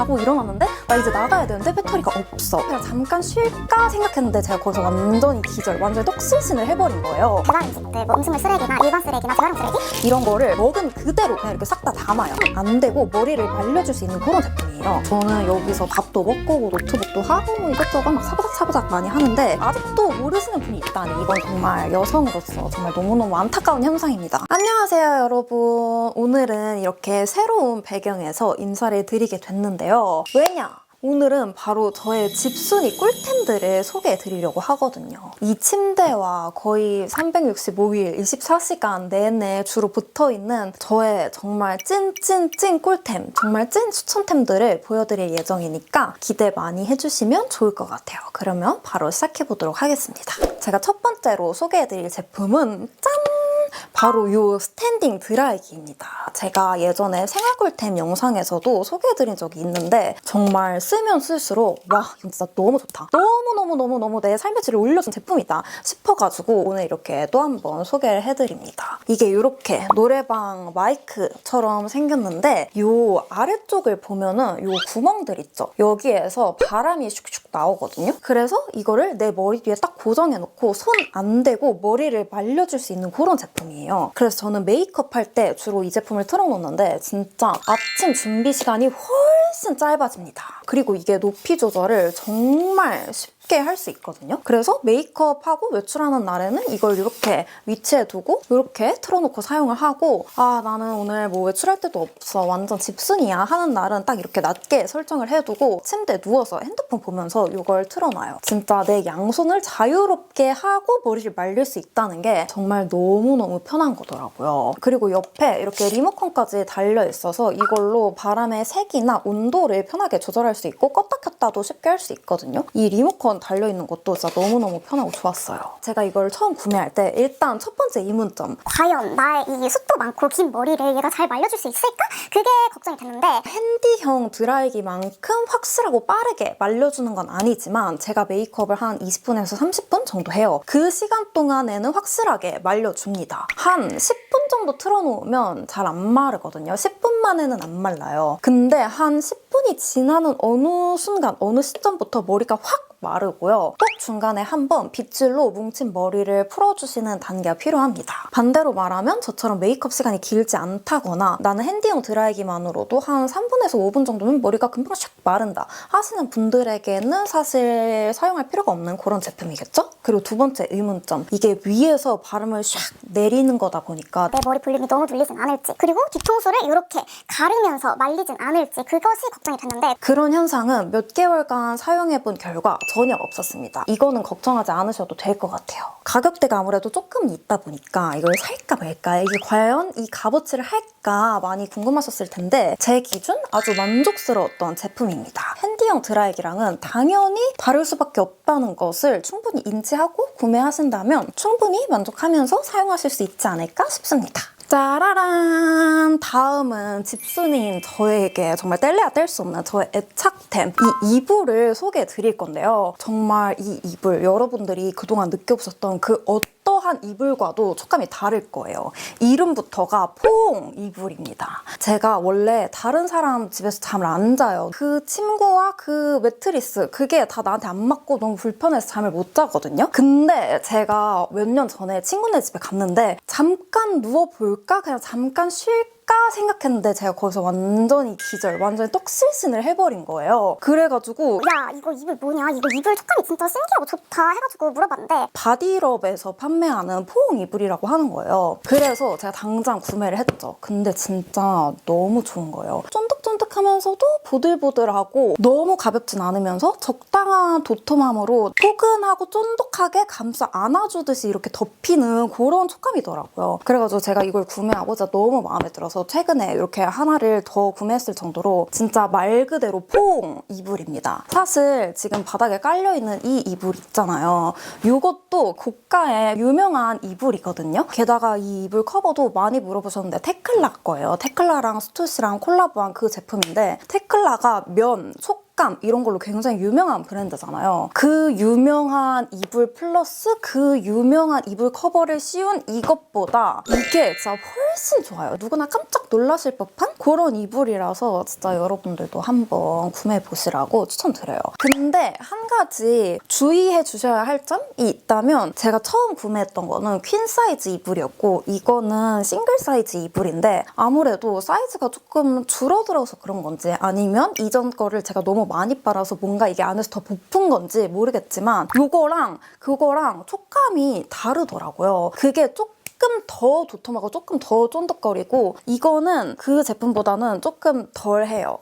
자고 일어났는데 나 이제 나가야 되는데 배터리가 없어. 그냥 잠깐 쉴까 생각했는데 제가 거기서 완전히 기절, 완전히 떡실신을 해버린 거예요. 배달 음식들, 뭐 음식물 쓰레기나 일반 쓰레기나 재활용 쓰레기 이런 거를 먹은 그대로 그냥 이렇게 싹 다 담아요. 안 되고 머리를 말려줄 수 있는 그런 제품이에요. 저는 여기서 밥도 먹고 뭐 노트북도 하고 뭐 이것저것 막 사부작 사부작 많이 하는데 아직도 모르시는 분이 있다니 이건 정말 여성으로서 정말 너무너무 안타까운 현상입니다. 안녕하세요 여러분. 오늘은 이렇게 새로운 배경에서 인사를 드리게 됐는데요. 왜냐? 오늘은 바로 저의 집순이 꿀템들을 소개해 드리려고 하거든요. 이 침대와 거의 365일 24시간 내내 주로 붙어 있는 저의 정말 찐찐찐 꿀템, 정말 찐 추천템들을 보여드릴 예정이니까 기대 많이 해주시면 좋을 것 같아요. 그러면 바로 시작해 보도록 하겠습니다. 제가 첫 번째로 소개해 드릴 제품은 짠! 바로 이 스탠딩 드라이기입니다. 제가 예전에 생활꿀템 영상에서도 소개해드린 적이 있는데 정말 쓰면 쓸수록 와 진짜 너무 좋다. 너무너무너무너무 내 삶의 질을 올려준 제품이다 싶어가지고 오늘 이렇게 또 한 번 소개를 해드립니다. 이게 이렇게 노래방 마이크처럼 생겼는데 이 아래쪽을 보면은 이 구멍들 있죠? 여기에서 바람이 슉슉 나오거든요. 그래서 이거를 내 머리 위에 딱 고정해놓고 손 안 대고 머리를 말려줄 수 있는 그런 제품 이에요. 그래서 저는 메이크업 할 때 주로 이 제품을 틀어놓는데 진짜 아침 준비 시간이 훨씬 짧아집니다. 그리고 이게 높이 조절을 정말 쉽게 할 수 있거든요. 그래서 메이크업하고 외출하는 날에는 이걸 이렇게 위치에 두고 이렇게 틀어놓고 사용을 하고 아 나는 오늘 뭐 외출할 때도 없어 완전 집순이야 하는 날은 딱 이렇게 낮게 설정을 해두고 침대에 누워서 핸드폰 보면서 이걸 틀어놔요. 진짜 내 양손을 자유롭게 하고 머리를 말릴 수 있다는 게 정말 너무너무 편한 거더라고요. 그리고 옆에 이렇게 리모컨까지 달려 있어서 이걸로 바람의 색이나 온도를 편하게 조절할 수 있고 껐다 켰다도 쉽게 할 수 있거든요. 이 리모컨 달려있는 것도 진짜 너무너무 편하고 좋았어요. 제가 이걸 처음 구매할 때 일단 첫 번째 이문점 과연 나의 이 숱도 많고 긴 머리를 얘가 잘 말려줄 수 있을까? 그게 걱정이 됐는데 핸디형 드라이기만큼 확실하고 빠르게 말려주는 건 아니지만 제가 메이크업을 한 20분에서 30분 정도 해요. 그 시간 동안에는 확실하게 말려줍니다. 한 10분 정도 틀어놓으면 잘 안 마르거든요. 10분 만에는 안 말라요. 근데 한 10분이 지나는 어느 순간, 어느 시점부터 머리가 확 마르고요. 꼭 중간에 한번 빗질로 뭉친 머리를 풀어주시는 단계가 필요합니다. 반대로 말하면 저처럼 메이크업 시간이 길지 않다거나 나는 핸디용 드라이기만으로도 한 3분에서 5분 정도면 머리가 금방 샥 마른다 하시는 분들에게는 사실 사용할 필요가 없는 그런 제품이겠죠? 그리고 두 번째 의문점. 이게 위에서 바람을 샥 내리는 거다 보니까 내 머리 볼륨이 너무 눌리진 않을지 그리고 뒤통수를 이렇게 가르면서 말리진 않을지 그것이 걱정이 됐는데 그런 현상은 몇 개월간 사용해본 결과 전혀 없었습니다. 이거는 걱정하지 않으셔도 될 것 같아요. 가격대가 아무래도 조금 있다 보니까 이걸 살까 말까 이게 과연 이 값어치를 할까 많이 궁금하셨을 텐데 제 기준 아주 만족스러웠던 제품입니다. 핸디형 드라이기랑은 당연히 다를 수밖에 없다는 것을 충분히 인지하고 구매하신다면 충분히 만족하면서 사용하실 수 있지 않을까 싶습니다. 짜라란! 다음은 집순이인 저에게 정말 뗄래야 뗄 수 없는 저의 애착템 이 이불을 소개해 드릴 건데요. 정말 이 이불 여러분들이 그동안 느껴보셨던 그 어떠한 이불과도 촉감이 다를 거예요. 이름부터가 포옹 이불입니다. 제가 원래 다른 사람 집에서 잠을 안 자요. 그 침구와 그 매트리스 그게 다 나한테 안 맞고 너무 불편해서 잠을 못 자거든요. 근데 제가 몇 년 전에 친구네 집에 갔는데 잠깐 누워볼 까? 그냥 잠깐 쉴까? 생각했는데 제가 거기서 완전히 기절, 완전히 떡실신을 해버린 거예요. 그래가지고 야 이거 이불 뭐냐 이거 이불 촉감이 진짜 신기하고 좋다 해가지고 물어봤는데 바디럽에서 판매하는 포옹 이불이라고 하는 거예요. 그래서 제가 당장 구매를 했죠. 근데 진짜 너무 좋은 거예요. 쫀득쫀득하면서도 보들보들하고 너무 가볍진 않으면서 적당한 도톰함으로 포근하고 쫀득하게 감싸 안아주듯이 이렇게 덮이는 그런 촉감이더라고요. 그래가지고 제가 이걸 구매하고 진짜 너무 마음에 들어서 최근에 이렇게 하나를 더 구매했을 정도로 진짜 말 그대로 포옹 이불입니다. 사실 지금 바닥에 깔려있는 이 이불 있잖아요. 이것도 고가의 유명한 이불이거든요. 게다가 이 이불 커버도 많이 물어보셨는데 테클라 거예요. 테클라랑 스투시랑 콜라보한 그 제품인데 테클라가 면, 촉 색감 이런 걸로 굉장히 유명한 브랜드잖아요. 그 유명한 이불 플러스 그 유명한 이불 커버를 씌운 이것보다 이게 진짜 훨씬 좋아요. 누구나 깜짝 놀라실 법한 그런 이불이라서 진짜 여러분들도 한번 구매해 보시라고 추천드려요. 근데 한 가지 주의해 주셔야 할 점이 있다면 제가 처음 구매했던 거는 퀸 사이즈 이불이었고 이거는 싱글 사이즈 이불인데 아무래도 사이즈가 조금 줄어들어서 그런 건지 아니면 이전 거를 제가 너무 많이 빨아서 뭔가 이게 안에서 더 부푼 건지 모르겠지만 이거랑 그거랑 촉감이 다르더라고요. 그게 조금 조금 더 도톰하고 조금 더 쫀득거리고 이거는 그 제품보다는 조금 덜 해요.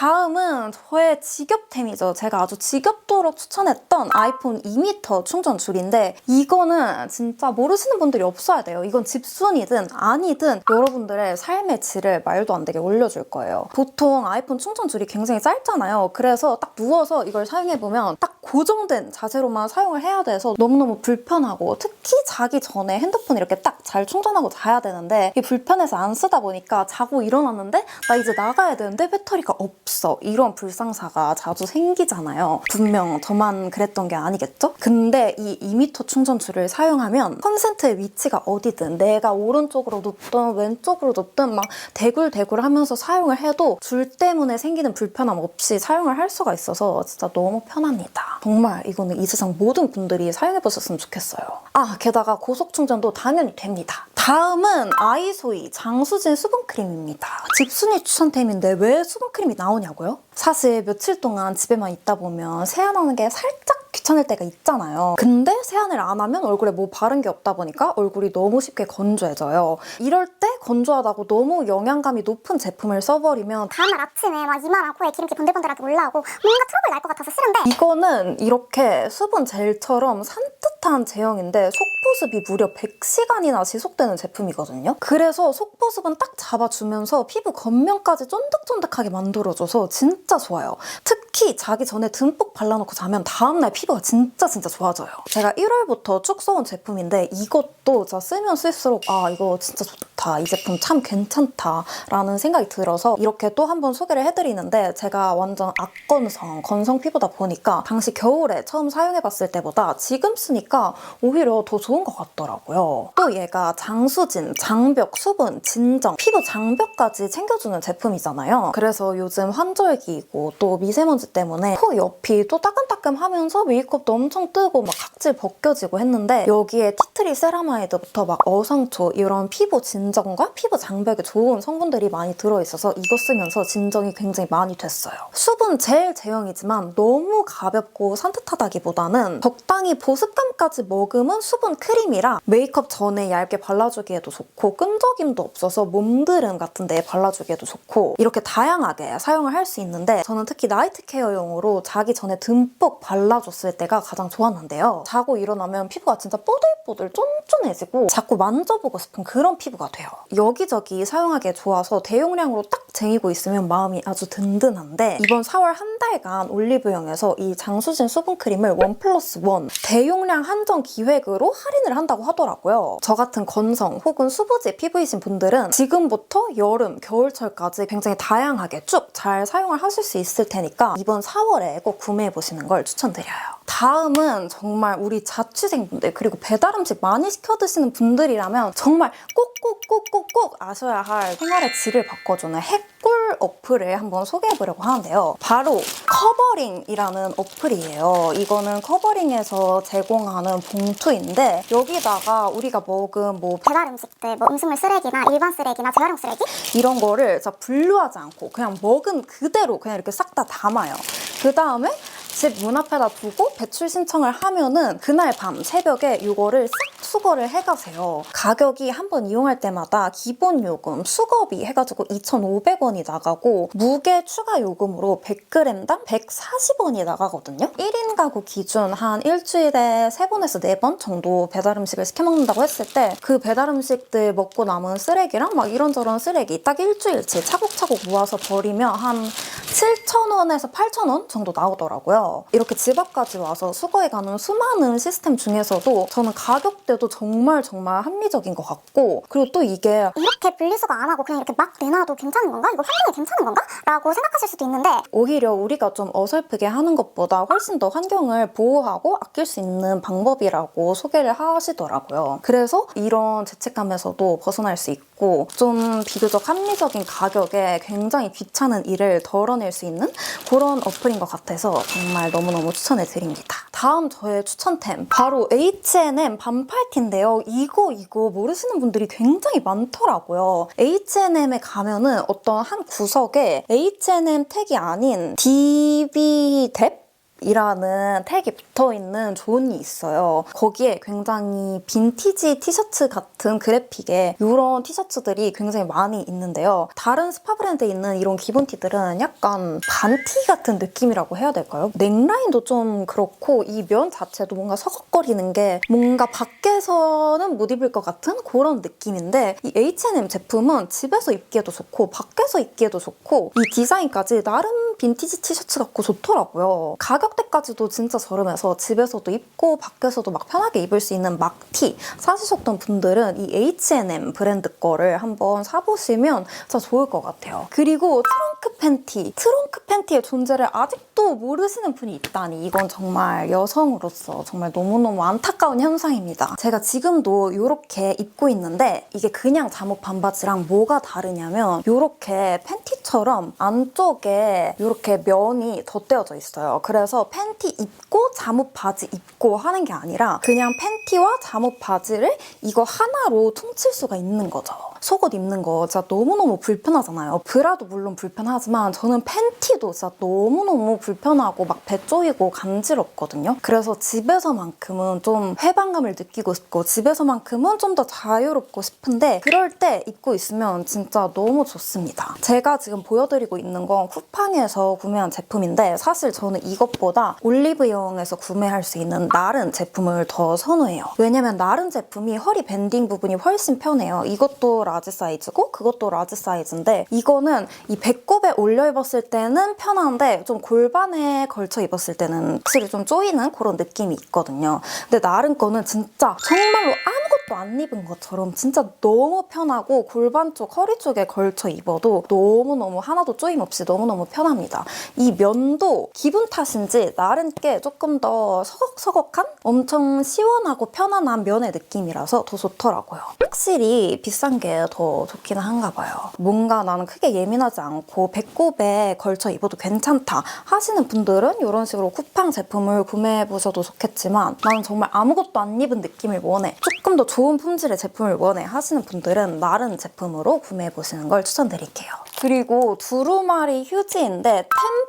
다음은 저의 직업템이죠. 제가 아주 지겹도록 추천했던 아이폰 2m 충전 줄인데 이거는 진짜 모르시는 분들이 없어야 돼요. 이건 집순이든 아니든 여러분들의 삶의 질을 말도 안 되게 올려줄 거예요. 보통 아이폰 충전 줄이 굉장히 짧잖아요. 그래서 딱 누워서 이걸 사용해보면 딱 고정된 자세로만 사용을 해야 돼서 너무너무 불편하고 특히 자기 전에 핸드폰 이렇게 딱 잘 충전하고 자야 되는데 이게 불편해서 안 쓰다 보니까 자고 일어났는데 나 이제 나가야 되는데 배터리가 없어 이런 불상사가 자주 생기잖아요. 분명 저만 그랬던 게 아니겠죠? 근데 이 2m 충전줄을 사용하면 컨센트의 위치가 어디든 내가 오른쪽으로 눕든 왼쪽으로 눕든 막 대굴대굴 하면서 사용을 해도 줄 때문에 생기는 불편함 없이 사용을 할 수가 있어서 진짜 너무 편합니다. 정말 이거는 이 세상 모든 분들이 사용해보셨으면 좋겠어요. 아 게다가 고속 충전도 당연히 됩니다. 다음은 아이소이 장수진 수분크림입니다. 집순이 추천템인데 왜 수분크림이 나오냐 고요? 사실 며칠 동안 집에만 있다 보면 세안하는 게 살짝 귀찮을 때가 있잖아요. 근데 세안을 안 하면 얼굴에 뭐 바른 게 없다 보니까 얼굴이 너무 쉽게 건조해져요. 이럴 때 건조하다고 너무 영양감이 높은 제품을 써버리면 다음날 아침에 막 이마랑 코에 기름기 번들번들하게 올라오고 뭔가 트러블 날 것 같아서 싫은데 이거는 이렇게 수분 젤처럼 산뜻한 제형인데 속보습이 무려 100시간이나 지속되는 제품이거든요. 그래서 속보습은 딱 잡아주면서 피부 겉면까지 쫀득쫀득하게 만들어줘서 진짜 좋아요. 특히 자기 전에 듬뿍 발라놓고 자면 다음날 피부가 진짜 진짜 좋아져요. 제가 1월부터 쭉 써온 제품인데 이것도 진짜 쓰면 쓸수록 아 이거 진짜 좋다. 이 제품 참 괜찮다라는 생각이 들어서 이렇게 또 한 번 소개를 해드리는데 제가 완전 악건성, 건성 피부다 보니까 당시 겨울에 처음 사용해봤을 때보다 지금 쓰니까 오히려 더 좋은 것 같더라고요. 또 얘가 장수진, 장벽, 수분, 진정, 피부 장벽까지 챙겨주는 제품이잖아요. 그래서 요즘 환절기이고 또 미세먼지 때문에 코 옆이 또 따끔따 끔하면서 메이크업도 엄청 뜨고 막 각질 벗겨지고 했는데 여기에 티트리 세라마이드부터 막 어상초 이런 피부 진정과 피부 장벽에 좋은 성분들이 많이 들어있어서 이거 쓰면서 진정이 굉장히 많이 됐어요. 수분 젤 제형이지만 너무 가볍고 산뜻하다기보다는 적당히 보습감까지 머금은 수분 크림이라 메이크업 전에 얇게 발라주기에도 좋고 끈적임도 없어서 몸드름 같은 데에 발라주기에도 좋고 이렇게 다양하게 사용을 할 수 있는데 저는 특히 나이트 케어용으로 자기 전에 듬뿍 발라줬을 때가 가장 좋았는데요. 자고 일어나면 피부가 진짜 뽀들뽀들 쫀쫀해지고 자꾸 만져보고 싶은 그런 피부가 돼요. 여기저기 사용하기에 좋아서 대용량으로 딱 쟁이고 있으면 마음이 아주 든든한데 이번 4월 한 달간 올리브영에서 이 장수진 수분크림을 원 플러스 원 대용량 한정 기획으로 할인을 한다고 하더라고요. 저 같은 건성 혹은 수부지 피부이신 분들은 지금부터 여름, 겨울철까지 굉장히 다양하게 쭉 잘 사용을 하실 수 있을 테니까 이번 4월에 꼭 구매해보시는 걸 추천드려요. 다음은 정말 우리 자취생분들 그리고 배달 음식 많이 시켜 드시는 분들이라면 정말 꼭꼭꼭꼭꼭 아셔야 할 생활의 질을 바꿔주는 핵꿀 어플을 한번 소개해보려고 하는데요. 바로 커버링이라는 어플이에요. 이거는 커버링에서 제공하는 봉투인데 여기다가 우리가 먹은 뭐 배달 음식들 뭐 음식물 쓰레기나 일반 쓰레기나 재활용 쓰레기 이런 거를 분류하지 않고 그냥 먹은 그대로 그냥 이렇게 싹 다 담아요. 그 다음에 집 문 앞에다 두고 배출 신청을 하면은 그날 밤 새벽에 이거를 싹 수거를 해가세요. 가격이 한 번 이용할 때마다 기본 요금, 수거비 해가지고 2,500원이 나가고 무게 추가 요금으로 100g당 140원이 나가거든요. 1인 가구 기준 한 일주일에 3번에서 4번 정도 배달 음식을 시켜 먹는다고 했을 때 그 배달 음식들 먹고 남은 쓰레기랑 막 이런저런 쓰레기 딱 일주일치 차곡차곡 모아서 버리면 한 7,000원에서 8,000원 정도 나오더라고요. 이렇게 집 앞까지 와서 수거해 가는 수많은 시스템 중에서도 저는 가격대도 정말 정말 합리적인 것 같고 그리고 또 이게 이렇게 분리수거 안 하고 그냥 이렇게 막 내놔도 괜찮은 건가? 이거 환경에 괜찮은 건가? 라고 생각하실 수도 있는데 오히려 우리가 좀 어설프게 하는 것보다 훨씬 더 환경을 보호하고 아낄 수 있는 방법이라고 소개를 하시더라고요. 그래서 이런 죄책감에서도 벗어날 수 있고 좀 비교적 합리적인 가격에 굉장히 귀찮은 일을 덜어낼 수 있는 그런 어플인 것 같아서 정말 너무너무 추천해 드립니다. 다음 저의 추천템 바로 H&M 반팔티인데요. 이거 이거 모르시는 분들이 굉장히 많더라고요. H&M에 가면은 어떤 한 구석에 H&M 택이 아닌 DB 뎁 이라는 택이 붙어 있는 존이 있어요. 거기에 굉장히 빈티지 티셔츠 같은 그래픽의 이런 티셔츠들이 굉장히 많이 있는데요. 다른 스파 브랜드에 있는 이런 기본 티들은 약간 반티 같은 느낌이라고 해야 될까요? 넥라인도 좀 그렇고 이 면 자체도 뭔가 서걱거리는 게 뭔가 밖에서는 못 입을 것 같은 그런 느낌인데 이 H&M 제품은 집에서 입기에도 좋고 밖에서 입기에도 좋고 이 디자인까지 나름 빈티지 티셔츠 같고 좋더라고요. 가격대까지도 진짜 저렴해서 집에서도 입고 밖에서도 막 편하게 입을 수 있는 막티 사시셨던 분들은 이 H&M 브랜드 거를 한번 사보시면 진짜 좋을 것 같아요. 그리고 트렁크 팬티. 트렁크 팬티의 존재를 아직도 모르시는 분이 있다니 이건 정말 여성으로서 정말 너무너무 안타까운 현상입니다. 제가 지금도 이렇게 입고 있는데 이게 그냥 잠옷 반바지랑 뭐가 다르냐면 이렇게 팬티처럼 안쪽에 이렇게 면이 덧대어져 있어요. 그래서 팬티 입고 잠옷 바지 입고 하는 게 아니라 그냥 팬티와 잠옷 바지를 이거 하나로 퉁칠 수가 있는 거죠. 속옷 입는 거 진짜 너무너무 불편하잖아요. 브라도 물론 불편하지만 저는 팬티도 진짜 너무너무 불편하고 막 배 쪼이고 간지럽거든요. 그래서 집에서만큼은 좀 해방감을 느끼고 싶고 집에서만큼은 좀 더 자유롭고 싶은데 그럴 때 입고 있으면 진짜 너무 좋습니다. 제가 지금 보여드리고 있는 건 쿠팡에서 구매한 제품인데 사실 저는 이것보다 올리브영에서 구매할 수 있는 나른 제품을 더 선호해요. 왜냐면 나른 제품이 허리 밴딩 부분이 훨씬 편해요. 이것도 라지 사이즈고 그것도 라지 사이즈인데 이거는 이 배꼽에 올려 입었을 때는 편한데 좀 골반에 걸쳐 입었을 때는 확실히 좀 쪼이는 그런 느낌이 있거든요. 근데 나른 거는 진짜 정말로 아무것도 안 입은 것처럼 진짜 너무 편하고 골반 쪽, 허리 쪽에 걸쳐 입어도 너무너무 하나도 쪼임 없이 너무너무 편합니다. 이 면도 기분 탓인지 게 조금 더 서걱서걱한 엄청 시원하고 편안한 면의 느낌이라서 더 좋더라고요. 확실히 비싼 게더 좋기는 한가 봐요. 뭔가 나는 크게 예민하지 않고 배꼽에 걸쳐 입어도 괜찮다 하시는 분들은 이런 식으로 쿠팡 제품을 구매해 보셔도 좋겠지만 나는 정말 아무것도 안 입은 느낌을 원해. 조금 더 좋은 품질의 제품을 원해 하시는 분들은 나른 제품으로 구매해 보시는 걸 추천드릴게요. 그리고 두루마리 휴지인데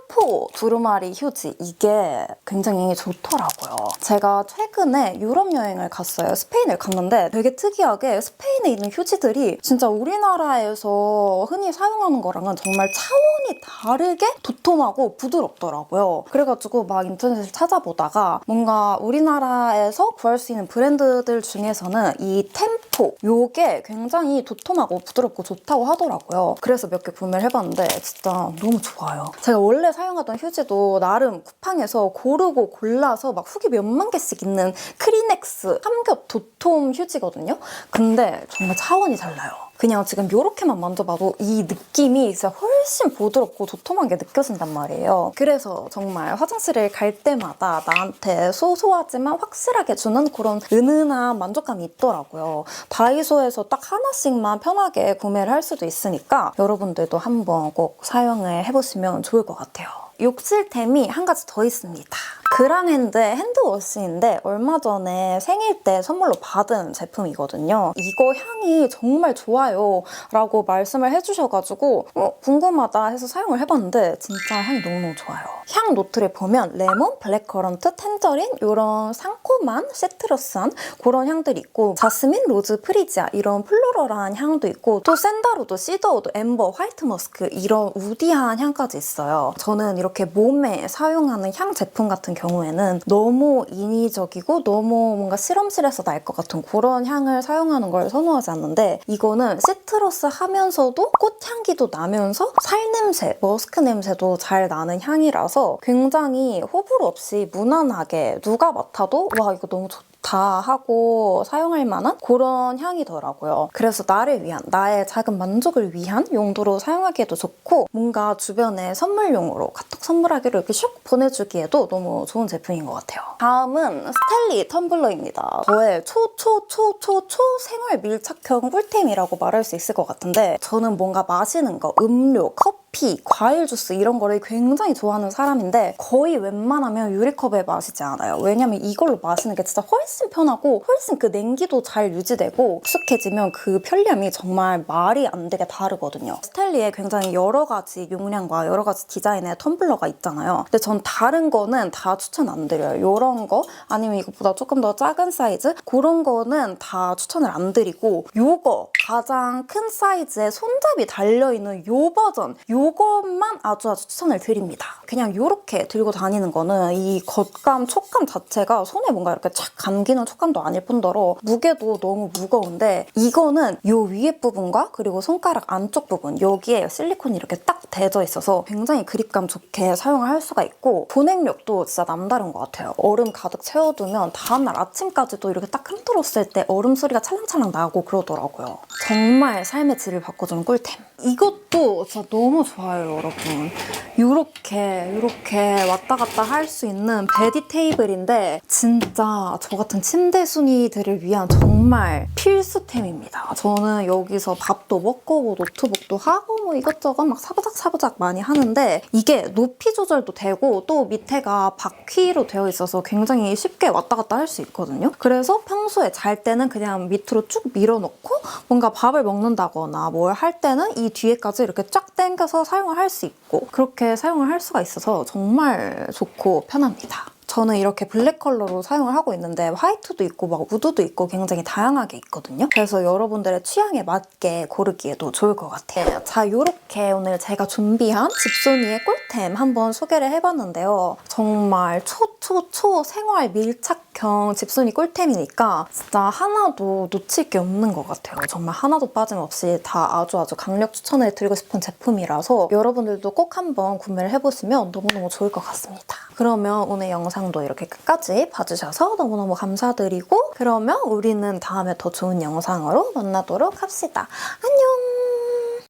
템포 두루마리 휴지 이게 굉장히 좋더라고요. 제가 최근에 유럽 여행을 갔어요. 스페인을 갔는데 되게 특이하게 스페인에 있는 휴지들이 진짜 우리나라에서 흔히 사용하는 거랑은 정말 차원이 다르게 도톰하고 부드럽더라고요. 그래가지고 막 인터넷을 찾아보다가 뭔가 우리나라에서 구할 수 있는 브랜드들 중에서는 이 템포 요게 굉장히 도톰하고 부드럽고 좋다고 하더라고요. 그래서 몇개 구매를 해봤는데 진짜 너무 좋아요. 제가 원래 사용하던 휴지도 나름 쿠팡에서 고르고 골라서 막 후기 몇만 개씩 있는 크리넥스 삼겹 도톰 휴지거든요. 근데 정말 차원이 달라요. 그냥 지금 이렇게만 만져봐도 이 느낌이 진짜 훨씬 부드럽고 도톰한 게 느껴진단 말이에요. 그래서 정말 화장실을 갈 때마다 나한테 소소하지만 확실하게 주는 그런 은은한 만족감이 있더라고요. 다이소에서 딱 하나씩만 편하게 구매를 할 수도 있으니까 여러분들도 한번 꼭 사용을 해보시면 좋을 것 같아요. 욕실템이 한 가지 더 있습니다. 그랑핸드 핸드워시인데 얼마 전에 생일 때 선물로 받은 제품이거든요. 이거 향이 정말 좋아요 라고 말씀을 해주셔가지고 어, 궁금하다 해서 사용을 해봤는데 진짜 향이 너무너무 좋아요. 향 노트를 보면 레몬, 블랙커런트, 텐저린 이런 상콤한 시트러스한 그런 향들이 있고 자스민, 로즈, 프리지아 이런 플로럴한 향도 있고 또 샌다로드, 시더우드, 엠버, 화이트 머스크 이런 우디한 향까지 있어요. 저는 이렇게 몸에 사용하는 향 제품 같은 경우 에는 너무 인위적이고 너무 뭔가 실험실에서 날 것 같은 그런 향을 사용하는 걸 선호하지 않는데 이거는 시트러스 하면서도 꽃향기도 나면서 살냄새, 머스크 냄새도 잘 나는 향이라서 굉장히 호불호 없이 무난하게 누가 맡아도 와 이거 너무 좋다. 다 하고 사용할 만한 그런 향이더라고요. 그래서 나를 위한, 나의 작은 만족을 위한 용도로 사용하기에도 좋고 뭔가 주변에 선물용으로 카톡 선물하기로 이렇게 슉 보내주기에도 너무 좋은 제품인 것 같아요. 다음은 스텔리 텀블러입니다. 저의 초, 초, 초, 초, 초 생활 밀착형 꿀템이라고 말할 수 있을 것 같은데 저는 뭔가 마시는 거, 음료, 커피, 과일 주스 이런 거를 굉장히 좋아하는 사람인데 거의 웬만하면 유리컵에 마시지 않아요. 왜냐면 이걸로 마시는 게 진짜 훨씬 편하고 훨씬 그 냉기도 잘 유지되고 익숙해지면 그 편리함이 정말 말이 안 되게 다르거든요. 스텔리에 굉장히 여러 가지 용량과 여러 가지 디자인의 텀블러가 있잖아요. 근데 전 다른 거는 다 추천 안 드려요. 이런 거 아니면 이것보다 조금 더 작은 사이즈 그런 거는 다 추천을 안 드리고 요거 가장 큰 사이즈에 손잡이 달려있는 요 버전 요 것만 아주 아주 추천을 드립니다. 그냥 요렇게 들고 다니는 거는 이 겉감, 촉감 자체가 손에 뭔가 이렇게 착 감기는 촉감도 아닐 뿐더러 무게도 너무 무거운데 이거는 요 위에 부분과 그리고 손가락 안쪽 부분 여기에 실리콘이 이렇게 딱 대져 있어서 굉장히 그립감 좋게 사용을 할 수가 있고 보냉력도 진짜 남다른 것 같아요. 얼음 가득 채워두면 다음날 아침까지도 이렇게 딱 흔들었을 때 얼음 소리가 찰랑찰랑 나고 그러더라고요. 정말 삶의 질을 바꿔주는 꿀템. 이것도 진짜 너무 좋아요, 여러분. 이렇게 이렇게 왔다 갔다 할 수 있는 베디 테이블인데 진짜 저 같은 침대 순이들을 위한 정말 필수템입니다. 저는 여기서 밥도 먹고 뭐 노트북도 하고 뭐 이것저것 막 사부작 사부작 많이 하는데 이게 높이 조절도 되고 또 밑에가 바퀴로 되어 있어서 굉장히 쉽게 왔다 갔다 할 수 있거든요. 그래서 평소에 잘 때는 그냥 밑으로 쭉 밀어놓고 뭔가 밥을 먹는다거나 뭘 할 때는 이 뒤에까지 이렇게 쫙 당겨서 사용을 할 수 있고 그렇게 사용을 할 수가 있어서 정말 좋고 편합니다. 저는 이렇게 블랙 컬러로 사용을 하고 있는데 화이트도 있고 막 우드도 있고 굉장히 다양하게 있거든요. 그래서 여러분들의 취향에 맞게 고르기에도 좋을 것 같아요. 자, 이렇게 오늘 제가 준비한 집순이의 꿀템 한번 소개를 해봤는데요. 정말 초초초 생활 밀착형 집순이 꿀템이니까 진짜 하나도 놓칠 게 없는 것 같아요. 정말 하나도 빠짐없이 다 아주 아주 강력 추천을 드리고 싶은 제품이라서 여러분들도 꼭 한번 구매를 해보시면 너무너무 좋을 것 같습니다. 그러면 오늘 영상도 이렇게 끝까지 봐주셔서 너무너무 감사드리고 그러면 우리는 다음에 더 좋은 영상으로 만나도록 합시다. 안녕!